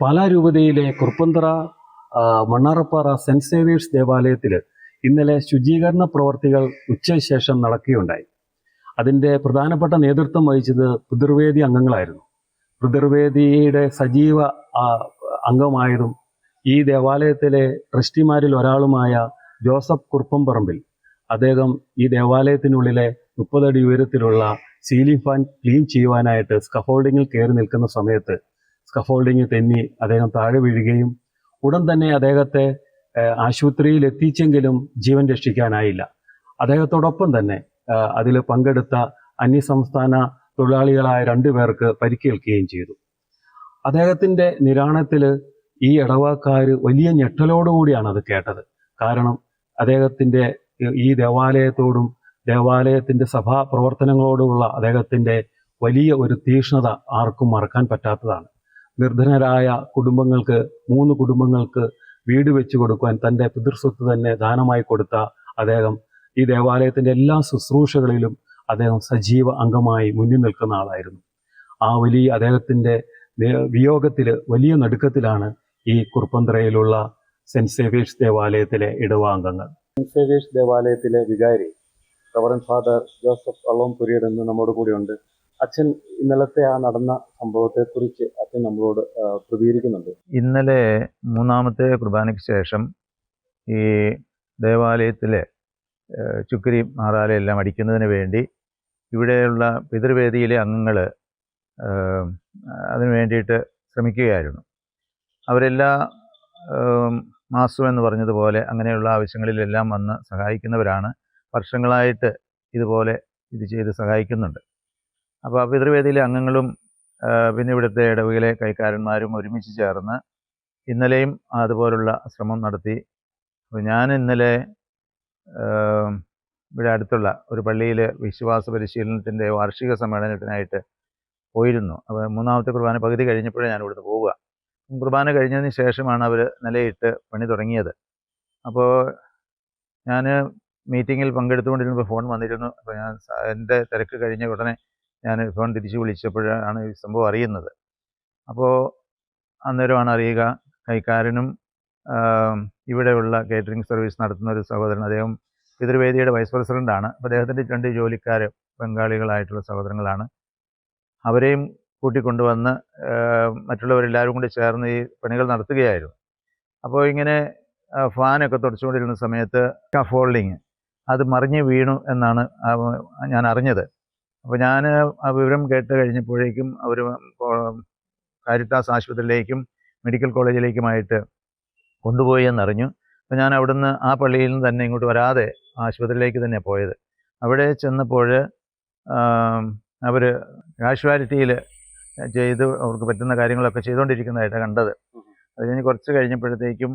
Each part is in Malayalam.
പാലാരൂപതയിലെ കുറുപ്പന്തറ ആ, മണ്ണാറപ്പാറ സെന്റ് സേവിയേഴ്സ് ദേവാലയത്തിൽ ഇന്നലെ ശുചീകരണ പ്രവർത്തികൾ ഉച്ചശേഷം നടക്കുകയുണ്ടായി. അതിന്റെ പ്രധാനപ്പെട്ട നേതൃത്വം വഹിച്ചത് പിതൃവേദി അംഗങ്ങളായിരുന്നു. പിതൃവേദിയുടെ സജീവ അംഗമായതും ഈ ദേവാലയത്തിലെ ട്രസ്റ്റിമാരിൽ ഒരാളുമായ ജോസഫ് കുറുപ്പംപറമ്പിൽ അദ്ദേഹം ഈ ദേവാലയത്തിനുള്ളിലെ മുപ്പതടി ഉയരത്തിലുള്ള സീലിംഗ് ഫാൻ ക്ലീൻ ചെയ്യുവാനായിട്ട് സ്കഫോൾഡിങ്ങിൽ കയറി നിൽക്കുന്ന സമയത്ത് സ്കഫോൾഡിങ് തെന്നി അദ്ദേഹം താഴെ വീഴുകയും ഉടൻ തന്നെ അദ്ദേഹത്തെ ആശുപത്രിയിൽ എത്തിച്ചെങ്കിലും ജീവൻ രക്ഷിക്കാനായില്ല. അദ്ദേഹത്തോടൊപ്പം തന്നെ അതിൽ പങ്കെടുത്ത അന്യസംസ്ഥാന തൊഴിലാളികളായ രണ്ടു പേർക്ക് പരിക്കേൽക്കുകയും ചെയ്തു. അദ്ദേഹത്തിന്റെ നിരാണത്തിൽ ഈ ഇടവക്കാർ വലിയ ഞെട്ടലോടുകൂടിയാണ് അത് കേട്ടത്. കാരണം അദ്ദേഹത്തിന്റെ ഈ ദേവാലയത്തോടും ദേവാലയത്തിന്റെ സഭാ പ്രവർത്തനങ്ങളോടുമുള്ള അദ്ദേഹത്തിന്റെ വലിയ ഒരു തീക്ഷ്ണത ആർക്കും മറക്കാൻ പറ്റാത്തതാണ്. നിർധനരായ കുടുംബങ്ങൾക്ക് മൂന്ന് കുടുംബങ്ങൾക്ക് വീട് വെച്ചു കൊടുക്കുവാൻ തന്റെ പിതൃസ്വത്ത് തന്നെ ദാനമായി കൊടുത്ത അദ്ദേഹം ഈ ദേവാലയത്തിന്റെ എല്ലാ ശുശ്രൂഷകളിലും അദ്ദേഹം സജീവ അംഗമായി മുന്നിൽ നിൽക്കുന്ന ആളായിരുന്നു. ആ വലിയ അദ്ദേഹത്തിന്റെ വിയോഗത്തിൽ വലിയ നടുക്കത്തിലാണ് ഈ കുറുപ്പന്തറയിലുള്ള സെന്റ് സേവിയേഴ്സ് ദേവാലയത്തിലെ ഇടവാംഗങ്ങൾ. സെന്റ് സേവിയേഴ്സ് ദേവാലയത്തിലെ വികാരി റവറൻ ഫാദർ ജോസഫ് വള്ളംപുരിയർ എന്ന് നമ്മോട് കൂടെയുണ്ട്. അച്ഛൻ ഇന്നലത്തെ ആ നടന്ന സംഭവത്തെ കുറിച്ച് അച്ഛൻ നമ്മളോട് പ്രതികരിക്കുന്നുണ്ട്. ഇന്നലെ മൂന്നാമത്തെ കുർബാനയ്ക്ക് ശേഷം ഈ ദേവാലയത്തിലെ ചുക്രി മാറാലയെല്ലാം അടിക്കുന്നതിന് വേണ്ടി ഇവിടെയുള്ള പിതൃവേദിയിലെ അംഗങ്ങൾ അതിനു വേണ്ടിയിട്ട് ശ്രമിക്കുകയായിരുന്നു. അവരെല്ലാ മാസം എന്ന് പറഞ്ഞതുപോലെ അങ്ങനെയുള്ള ആവശ്യങ്ങളിലെല്ലാം വന്ന് സഹായിക്കുന്നവരാണ്. വർഷങ്ങളായിട്ട് ഇതുപോലെ ഇത് ചെയ്ത് സഹായിക്കുന്നുണ്ട്. അപ്പോൾ പിതൃവേദിയിലെ അംഗങ്ങളും പിന്നെ ഇവിടുത്തെ ഇടവകയിലെ കൈക്കാരന്മാരും ഒരുമിച്ച് ചേർന്ന് ഇന്നലെയും അതുപോലുള്ള ശ്രമം നടത്തി. അപ്പോൾ ഞാൻ ഇന്നലെ ഇവിടെ അടുത്തുള്ള ഒരു പള്ളിയിൽ വിശ്വാസ പരിശീലനത്തിന്റെ വാർഷിക സമ്മേളനത്തിനായിട്ട് പോയിരുന്നു. അപ്പോൾ മൂന്നാമത്തെ കുർബാന പകുതി കഴിഞ്ഞപ്പോഴേ ഞാൻ ഇവിടുന്ന് പോവുക. കുർബാന കഴിഞ്ഞതിന് ശേഷമാണ് അവർ നിലയിട്ട് പണി തുടങ്ങിയത്. അപ്പോൾ ഞാൻ മീറ്റിങ്ങിൽ പങ്കെടുത്തുകൊണ്ടിരുന്നപ്പോൾ ഫോൺ വന്നിരുന്നു. അപ്പോൾ ഞാൻ എന്റെ തിരക്ക് കഴിഞ്ഞ ഉടനെ ഞാൻ ഫോൺ തിരിച്ച് വിളിച്ചപ്പോഴാണ് ഈ സംഭവം അറിയുന്നത്. അപ്പോൾ അന്നേരമാണ് അറിയുക കൈക്കാരനും ഇവിടെയുള്ള കേറ്ററിംഗ് സർവീസ് നടത്തുന്ന ഒരു സഹോദരൻ അദ്ദേഹം പിതൃവേദിയുടെ വൈസ് പ്രസിഡന്റാണ് അപ്പോൾ അദ്ദേഹത്തിന്റെ രണ്ട് ജോലിക്കാർ ബംഗാളികളായിട്ടുള്ള സഹോദരങ്ങളാണ്. അവരെയും കൂട്ടിക്കൊണ്ടുവന്ന് മറ്റുള്ളവരെല്ലാവരും കൂടി ചേർന്ന് ഈ പണികൾ നടത്തുകയായിരുന്നു. അപ്പോൾ ഇങ്ങനെ ഫാനൊക്കെ തുടച്ചുകൊണ്ടിരുന്ന സമയത്ത് ഫോൾഡിങ് അത് മറിഞ്ഞ് വീണു എന്നാണ് ഞാൻ അറിഞ്ഞത്. അപ്പോൾ ഞാൻ ആ വിവരം കേട്ട് കഴിഞ്ഞപ്പോഴേക്കും അവർ കാരിത്താസ് ആശുപത്രിയിലേക്കും മെഡിക്കൽ കോളേജിലേക്കുമായിട്ട് കൊണ്ടുപോയി എന്നറിഞ്ഞു. അപ്പോൾ ഞാൻ അവിടുന്ന് ആ പള്ളിയിൽ നിന്ന് തന്നെ ഇങ്ങോട്ട് വരാതെ ആശുപത്രിയിലേക്ക് തന്നെ പോയത്. അവിടെ ചെന്നപ്പോൾ അവർ കാഷ്വാലിറ്റിയിൽ ചെയ്ത് അവർക്ക് പറ്റുന്ന കാര്യങ്ങളൊക്കെ ചെയ്തുകൊണ്ടിരിക്കുന്നതായിട്ട് കണ്ടത്. അത് കഴിഞ്ഞ് കുറച്ച് കഴിഞ്ഞപ്പോഴത്തേക്കും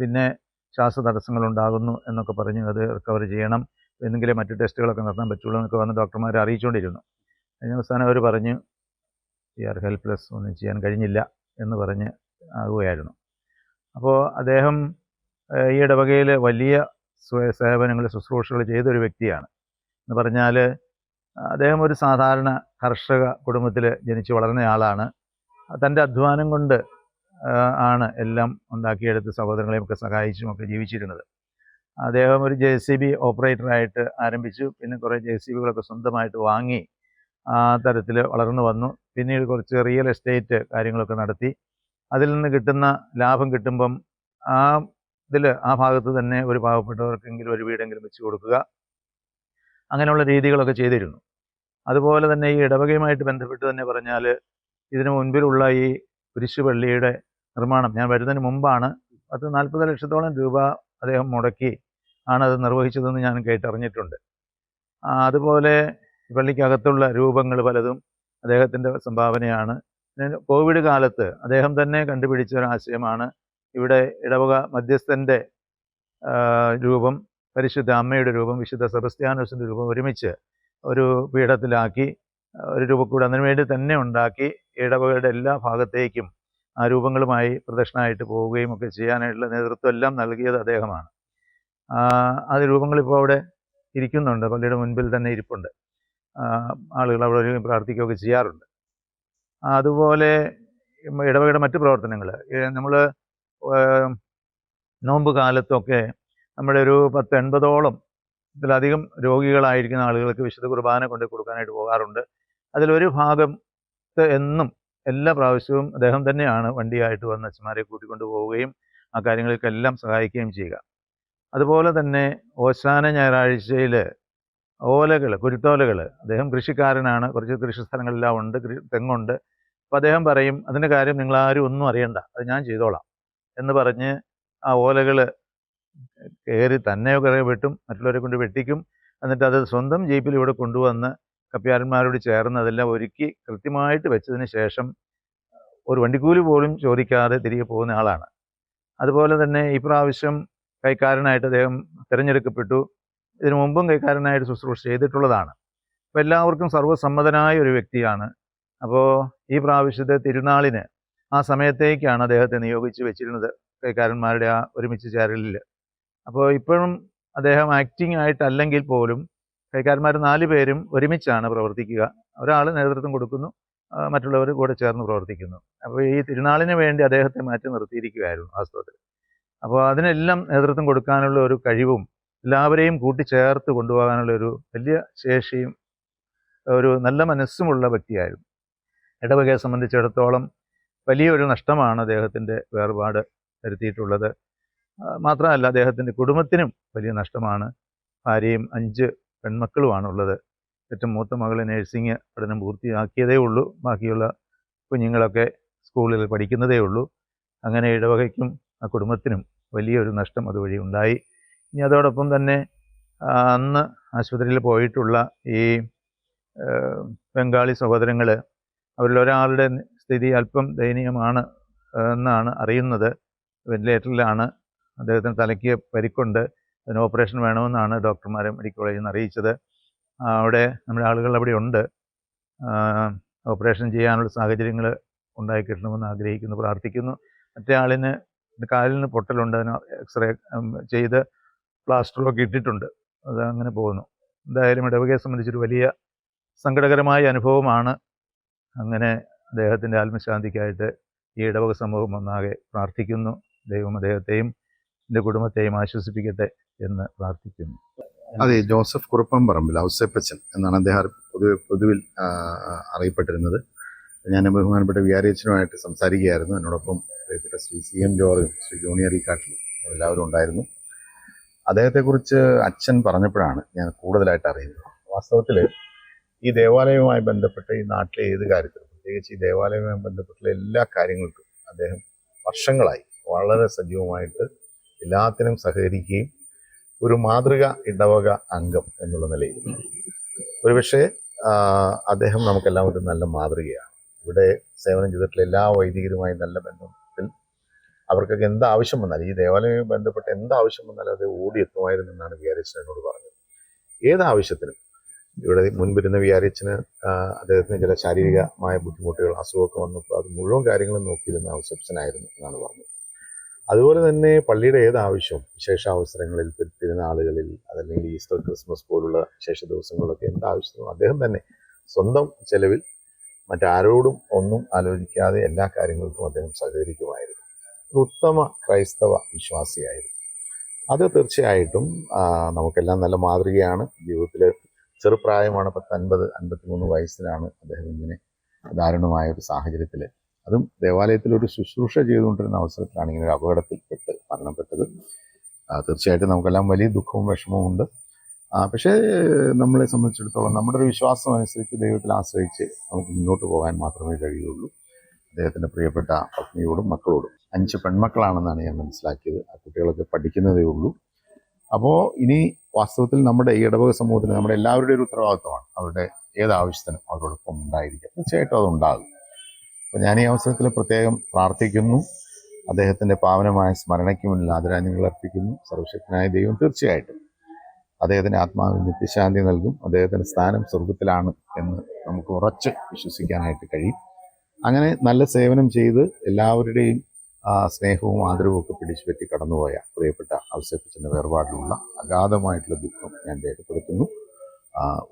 പിന്നെ ശ്വാസ തടസ്സങ്ങളുണ്ടാകുന്നു എന്നൊക്കെ പറഞ്ഞു അത് റിക്കവർ ചെയ്യണം. എന്തെങ്കിലും മറ്റു ടെസ്റ്റുകളൊക്കെ നടത്താൻ പറ്റുള്ളൂ എന്നൊക്കെ വന്ന് ഡോക്ടർമാർ അറിയിച്ചുകൊണ്ടിരുന്നു. അതിന് അവസാനം അവർ പറഞ്ഞു വി ആർ ഹെൽപ്ലെസ് ഒന്നും ചെയ്യാൻ കഴിഞ്ഞില്ല എന്ന് പറഞ്ഞ് ആകുകയായിരുന്നു. അപ്പോൾ അദ്ദേഹം ഈ ഇടവകയിൽ വലിയ സേവനങ്ങൾ ശുശ്രൂഷകൾ ചെയ്തൊരു വ്യക്തിയാണ്. എന്ന് പറഞ്ഞാൽ അദ്ദേഹം ഒരു സാധാരണ കർഷക കുടുംബത്തിൽ ജനിച്ചു വളർന്ന ആളാണ്. തന്റെ അധ്വാനം കൊണ്ട് ആണ് എല്ലാം ഉണ്ടാക്കിയെടുത്ത് സഹോദരങ്ങളെയും ഒക്കെ സഹായിച്ചും ഒക്കെ ജീവിച്ചിരുന്നത്. അദ്ദേഹം ഒരു ജെ സി ബി ഓപ്പറേറ്ററായിട്ട് ആരംഭിച്ചു. പിന്നെ കുറേ ജെ സി ബികളൊക്കെ സ്വന്തമായിട്ട് വാങ്ങി ആ തരത്തിൽ വളർന്നു വന്നു. പിന്നീട് കുറച്ച് റിയൽ എസ്റ്റേറ്റ് കാര്യങ്ങളൊക്കെ നടത്തി. അതിൽ നിന്ന് കിട്ടുന്ന ലാഭം കിട്ടുമ്പം ആ ഇതിൽ ആ ഭാഗത്ത് തന്നെ ഒരു പാവപ്പെട്ടവർക്കെങ്കിലും ഒരു വീടെങ്കിലും വെച്ച് കൊടുക്കുക. അങ്ങനെയുള്ള രീതികളൊക്കെ ചെയ്തിരുന്നു. അതുപോലെ തന്നെ ഈ ഇടവകയുമായിട്ട് ബന്ധപ്പെട്ട് തന്നെ പറഞ്ഞാൽ ഇതിനു മുൻപിലുള്ള ഈ കുരിശുപള്ളിയുടെ നിർമ്മാണം ഞാൻ വരുന്നതിന് മുമ്പാണ് പത്ത് നാൽപ്പത് ലക്ഷത്തോളം രൂപ അദ്ദേഹം മുടക്കി ആണ് അത് നിർവഹിച്ചതെന്ന് ഞാൻ കേട്ടറിഞ്ഞിട്ടുണ്ട്. അതുപോലെ പള്ളിക്കകത്തുള്ള രൂപങ്ങൾ പലതും അദ്ദേഹത്തിന്റെ സംഭാവനയാണ്. കോവിഡ് കാലത്ത് അദ്ദേഹം തന്നെ കണ്ടുപിടിച്ച ഒരു ആശയമാണ് ഇവിടെ ഇടവക മധ്യസ്ഥന്റെ രൂപം പരിശുദ്ധ അമ്മയുടെ രൂപം വിശുദ്ധ സെബസ്ത്യാനോസിന്റെ രൂപം ഒരുമിച്ച് ഒരു പീഠത്തിലാക്കി ഒരു രൂപക്കൂട് അതിനു വേണ്ടി തന്നെ ഉണ്ടാക്കി ഇടവകയുടെ എല്ലാ ഭാഗത്തേക്കും ആ രൂപങ്ങളുമായി പ്രദക്ഷിണമായിട്ട് പോവുകയും ഒക്കെ ചെയ്യാനായിട്ടുള്ള നേതൃത്വം എല്ലാം നൽകിയത് അദ്ദേഹമാണ്. രൂപങ്ങൾ രൂപങ്ങളിപ്പോൾ അവിടെ ഇരിക്കുന്നുണ്ട്. പള്ളിയുടെ മുൻപിൽ തന്നെ ഇരിപ്പുണ്ട്. ആളുകൾ അവിടെ ഒരു പ്രാർത്ഥിക്കുകയൊക്കെ ചെയ്യാറുണ്ട്. അതുപോലെ ഇടവകയുടെ മറ്റ് പ്രവർത്തനങ്ങൾ. നമ്മൾ നോമ്പ് കാലത്തൊക്കെ നമ്മുടെ ഒരു പത്ത് എൺപതോളം ഇതിലധികം രോഗികളായിരിക്കുന്ന ആളുകൾക്ക് വിശുദ്ധ കുർബാന കൊണ്ട് കൊടുക്കാനായിട്ട് പോകാറുണ്ട്. അതിലൊരു ഭാഗം എന്നും എല്ലാ പ്രാവശ്യവും അദ്ദേഹം തന്നെയാണ് വണ്ടിയായിട്ട് വന്ന് അച്ഛന്മാരെ കൂട്ടിക്കൊണ്ട് പോവുകയും ആ കാര്യങ്ങൾക്കെല്ലാം സഹായിക്കുകയും ചെയ്യുക. അതുപോലെ തന്നെ ഓശാന ഞായറാഴ്ചയിൽ ഓലകൾ കുരുത്തോലകൾ അദ്ദേഹം കൃഷിക്കാരനാണ്. കുറച്ച് കൃഷി സ്ഥലങ്ങളെല്ലാം ഉണ്ട് തെങ്ങുണ്ട്. അപ്പോൾ അദ്ദേഹം പറയും അതിന്റെ കാര്യം നിങ്ങൾ ആരും ഒന്നും അറിയണ്ട. അത് ഞാൻ ചെയ്തോളാം. എന്ന് പറഞ്ഞ് ആ ഓലകൾ കയറി തന്നെ വെട്ടും മറ്റുള്ളവരെ കൊണ്ട് വെട്ടിക്കും. എന്നിട്ട് അത് സ്വന്തം ജീപ്പിൽ ഇവിടെ കൊണ്ടുവന്ന് കപ്പ്യാരന്മാരോട് ചേർന്ന് അതെല്ലാം ഒരുക്കി കൃത്യമായിട്ട് വെച്ചതിന് ശേഷം ഒരു വണ്ടിക്കൂലി പോലും ചോദിക്കാതെ തിരികെ പോകുന്ന ആളാണ്. അതുപോലെ തന്നെ ഈ പ്രാവശ്യം കൈക്കാരനായിട്ട് അദ്ദേഹം തിരഞ്ഞെടുക്കപ്പെട്ടു. ഇതിനു മുമ്പും കൈക്കാരനായിട്ട് ശുശ്രൂഷ ചെയ്തിട്ടുള്ളതാണ്. അപ്പോൾ എല്ലാവർക്കും സർവസമ്മതനായ ഒരു വ്യക്തിയാണ്. അപ്പോൾ ഈ പ്രാവശ്യത്തെ തിരുനാളിന് ആ സമയത്തേക്കാണ് അദ്ദേഹത്തെ നിയോഗിച്ച് വെച്ചിരുന്നത് കൈക്കാരന്മാരുടെ ആ ഒരുമിച്ച് ചേരലിൽ അപ്പോൾ ഇപ്പോഴും അദ്ദേഹം ആക്ടിംഗ് ആയിട്ടല്ലെങ്കിൽ പോലും കൈക്കാരന്മാർ നാല് പേരും ഒരുമിച്ചാണ് പ്രവർത്തിക്കുക. ഒരാൾ നേതൃത്വം കൊടുക്കുന്നു മറ്റുള്ളവർ കൂടെ ചേർന്ന് പ്രവർത്തിക്കുന്നു. അപ്പോൾ ഈ തിരുനാളിന് വേണ്ടി അദ്ദേഹത്തെ മാറ്റി നിർത്തിയിരിക്കുകയായിരുന്നു വാസ്തവത്തിൽ അപ്പോൾ അതിനെല്ലാം നേതൃത്വം കൊടുക്കാനുള്ള ഒരു കഴിവും എല്ലാവരെയും കൂട്ടിച്ചേർത്ത് കൊണ്ടുപോകാനുള്ള ഒരു വലിയ ശേഷിയും ഒരു നല്ല മനസ്സുമുള്ള വ്യക്തിയായിരുന്നു. ഇടവകയെ സംബന്ധിച്ചിടത്തോളം വലിയൊരു നഷ്ടമാണ് അദ്ദേഹത്തിന്റെ വേർപാട് വരുത്തിയിട്ടുള്ളത്. മാത്രമല്ല അദ്ദേഹത്തിന്റെ കുടുംബത്തിനും വലിയ നഷ്ടമാണ്. ഭാര്യയും അഞ്ച് പെൺമക്കളുമാണുള്ളത്. ഏറ്റവും മൂത്ത മകൾ നേഴ്സിംഗ് പഠനം പൂർത്തിയാക്കിയതേ ഉള്ളൂ. ബാക്കിയുള്ള കുഞ്ഞുങ്ങളൊക്കെ സ്കൂളിൽ പഠിക്കുന്നതേ ഉള്ളൂ. അങ്ങനെ ഇടവകയ്ക്കും ആ കുടുംബത്തിനും വലിയൊരു നഷ്ടം അതുവഴി ഉണ്ടായി. ഇനി അതോടൊപ്പം തന്നെ അന്ന് ആശുപത്രിയിൽ പോയിട്ടുള്ള ഈ ബംഗാളി സഹോദരങ്ങൾ അവരിലൊരാളുടെ സ്ഥിതി അല്പം ദയനീയമാണ് എന്നാണ് അറിയുന്നത്. വെന്റിലേറ്ററിലാണ് അദ്ദേഹത്തിന് തലയ്ക്ക് പരിക്കുണ്ട്. അതിന് ഓപ്പറേഷൻ വേണമെന്നാണ് ഡോക്ടർമാരെ മെഡിക്കൽ കോളേജിൽ നിന്ന് അറിയിച്ചത്. അവിടെ നമ്മുടെ ആളുകൾ അവിടെ ഉണ്ട്. ഓപ്പറേഷൻ ചെയ്യാനുള്ള സാഹചര്യങ്ങൾ ഉണ്ടായി കിട്ടണമെന്ന് ആഗ്രഹിക്കുന്നു പ്രാർത്ഥിക്കുന്നു. മറ്റേ ആളിന് കാലിന് പൊട്ടലുണ്ട്. അതിന് എക്സ്റേ ചെയ്ത് പ്ലാസ്റ്ററൊക്കെ ഇട്ടിട്ടുണ്ട്. അത് അങ്ങനെ പോകുന്നു. എന്തായാലും ഇടവകയെ സംബന്ധിച്ചൊരു വലിയ സങ്കടകരമായ അനുഭവമാണ്. അങ്ങനെ അദ്ദേഹത്തിന്റെ ആത്മശാന്തിക്കായിട്ട് ഈ ഇടവക സമൂഹം ഒന്നാകെ പ്രാർത്ഥിക്കുന്നു. ദൈവം അദ്ദേഹത്തെയും എന്റെ കുടുംബത്തെയും ആശ്വസിപ്പിക്കട്ടെ എന്ന് പ്രാർത്ഥിക്കുന്നു. അതെ ജോസഫ് കുറുപ്പം പറമ്പിൽ ഔസേപ്പച്ചൻ എന്നാണ് അദ്ദേഹം പൊതുവെ പൊതുവിൽ അറിയപ്പെട്ടിരുന്നത്. ഞാൻ ബഹുമാനപ്പെട്ട വികാരിയച്ഛനുമായിട്ട് സംസാരിക്കുകയായിരുന്നു. എന്നോടൊപ്പം പ്രിയപ്പെട്ട ശ്രീ സി എം ജോർജും ശ്രീ ജൂനിയർ ഈ കാട്ടിൽ എല്ലാവരും ഉണ്ടായിരുന്നു. അദ്ദേഹത്തെക്കുറിച്ച് അച്ഛൻ പറഞ്ഞപ്പോഴാണ് ഞാൻ കൂടുതലായിട്ട് അറിയുന്നത്. വാസ്തവത്തിൽ ഈ ദേവാലയവുമായി ബന്ധപ്പെട്ട് ഈ നാട്ടിലെ ഏത് കാര്യത്തിലും പ്രത്യേകിച്ച് ഈ ദേവാലയവുമായി ബന്ധപ്പെട്ടുള്ള എല്ലാ കാര്യങ്ങൾക്കും അദ്ദേഹം വർഷങ്ങളായി വളരെ സജീവമായിട്ട് എല്ലാത്തിനും സഹകരിക്കുകയും ഒരു മാതൃക ഇടവക അംഗം എന്നുള്ള നിലയിൽ. ഒരുപക്ഷെ പക്ഷേ അദ്ദേഹം നമുക്കെല്ലാം ഒരു നല്ല മാതൃകയാണ്. ഇവിടെ സേവനം ചെയ്തിട്ടുള്ള എല്ലാ വൈദികരുമായി നല്ല ബന്ധത്തിൽ അവർക്കൊക്കെ എന്ത് ആവശ്യം വന്നാലും ഈ ദേവാലയവുമായി ബന്ധപ്പെട്ട് എന്ത് ആവശ്യം വന്നാലും അത് ഓടിയെത്തുമായിരുന്നു എന്നാണ് വികാരിച്ചൻ എന്നോട് പറഞ്ഞത്. ഏത് ആവശ്യത്തിനും ഇവിടെ മുൻപിരുന്ന വികാരിച്ചന് അദ്ദേഹത്തിന് ചില ശാരീരികമായ ബുദ്ധിമുട്ടുകൾ അസുഖമൊക്കെ വന്നപ്പോൾ അത് മുഴുവൻ കാര്യങ്ങളും നോക്കിയിരുന്ന റിസപ്ഷനായിരുന്നു എന്നാണ് പറഞ്ഞത്. അതുപോലെ തന്നെ പള്ളിയുടെ ഏത് ആവശ്യവും വിശേഷ അവസരങ്ങളിൽ തിരുനാളുകളിൽ അതല്ലെങ്കിൽ ഈസ്റ്റർ ക്രിസ്മസ് പോലുള്ള വിശേഷ ദിവസങ്ങളിലൊക്കെ എന്ത് ആവശ്യത്തിനും അദ്ദേഹം തന്നെ സ്വന്തം ചെലവിൽ മറ്റാരോടും ഒന്നും ആലോചിക്കാതെ എല്ലാ കാര്യങ്ങൾക്കും അദ്ദേഹം സഹകരിക്കുമായിരുന്നു. ഉത്തമ ക്രൈസ്തവ വിശ്വാസിയായിരുന്നു. അത് തീർച്ചയായിട്ടും നമുക്കെല്ലാം നല്ല മാതൃകയാണ്. ജീവിതത്തിൽ ചെറുപ്രായമാണ് പത്ത് അൻപത് അൻപത്തിമൂന്ന് വയസ്സിലാണ് അദ്ദേഹം ഇങ്ങനെ ദാരുണമായ ഒരു സാഹചര്യത്തിൽ അതും ദേവാലയത്തിൽ ഒരു ശുശ്രൂഷ ചെയ്തുകൊണ്ടിരുന്ന അവസരത്തിലാണ് ഇങ്ങനെ ഒരു അപകടത്തിൽപ്പെട്ട് മരണപ്പെട്ടത്. തീർച്ചയായിട്ടും നമുക്കെല്ലാം വലിയ ദുഃഖവും വിഷമവും ഉണ്ട് പക്ഷേ നമ്മളെ സംബന്ധിച്ചിടത്തോളം നമ്മുടെ ഒരു വിശ്വാസം അനുസരിച്ച് ദൈവത്തിൽ ആശ്രയിച്ച് നമുക്ക് മുന്നോട്ട് പോകാൻ മാത്രമേ കഴിയുള്ളൂ. അദ്ദേഹത്തിന്റെ പ്രിയപ്പെട്ട പത്നിയോടും മക്കളോടും. അഞ്ച് പെൺമക്കളാണെന്നാണ് ഞാൻ മനസ്സിലാക്കിയത്. ആ കുട്ടികളൊക്കെ പഠിക്കുന്നതേ ഉള്ളൂ. അപ്പോൾ ഇനി വാസ്തവത്തിൽ നമ്മുടെ ഈ ഇടവക സമൂഹത്തിന് നമ്മുടെ എല്ലാവരുടെയും ഒരു ഉത്തരവാദിത്വമാണ് അവരുടെ ഏതാവശ്യത്തിനും അവരോടൊപ്പം ഉണ്ടായിരിക്കുക. തീർച്ചയായിട്ടും അതുണ്ടാകും. അപ്പോൾ ഞാൻ ഈ അവസരത്തിൽ പ്രത്യേകം പ്രാർത്ഥിക്കുന്നു. അദ്ദേഹത്തിന്റെ പാവനമായ സ്മരണയ്ക്ക് മുന്നിൽ ആദരാഞ്ജലികൾ അർപ്പിക്കുന്നു. സർവശക്തനായ ദൈവം തീർച്ചയായിട്ടും അദ്ദേഹത്തിന്റെ ആത്മാവിന് നിത്യശാന്തി നൽകും. അദ്ദേഹത്തിന്റെ സ്ഥാനം സ്വർഗത്തിലാണ് എന്ന് നമുക്ക് ഉറച്ച് വിശ്വസിക്കാനായിട്ട് കഴിയും. അങ്ങനെ നല്ല സേവനം ചെയ്ത് എല്ലാവരുടെയും സ്നേഹവും ആദരവും ഒക്കെ പിടിച്ചു പറ്റി കടന്നുപോയ പ്രിയപ്പെട്ട ഔസേപ്പിച്ചന്റെ വേർപാടിലുള്ള അഗാധമായിട്ടുള്ള ദുഃഖം ഞാൻ രേഖപ്പെടുത്തുന്നു.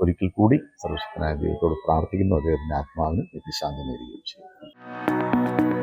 ഒരിക്കൽ കൂടി സർവശക്തനായ ദൈവത്തോട് പ്രാർത്ഥിക്കുന്നു. അദ്ദേഹത്തിന്റെ ആത്മാവിന് നിത്യശാന്തി നേരുകയും ചെയ്യും.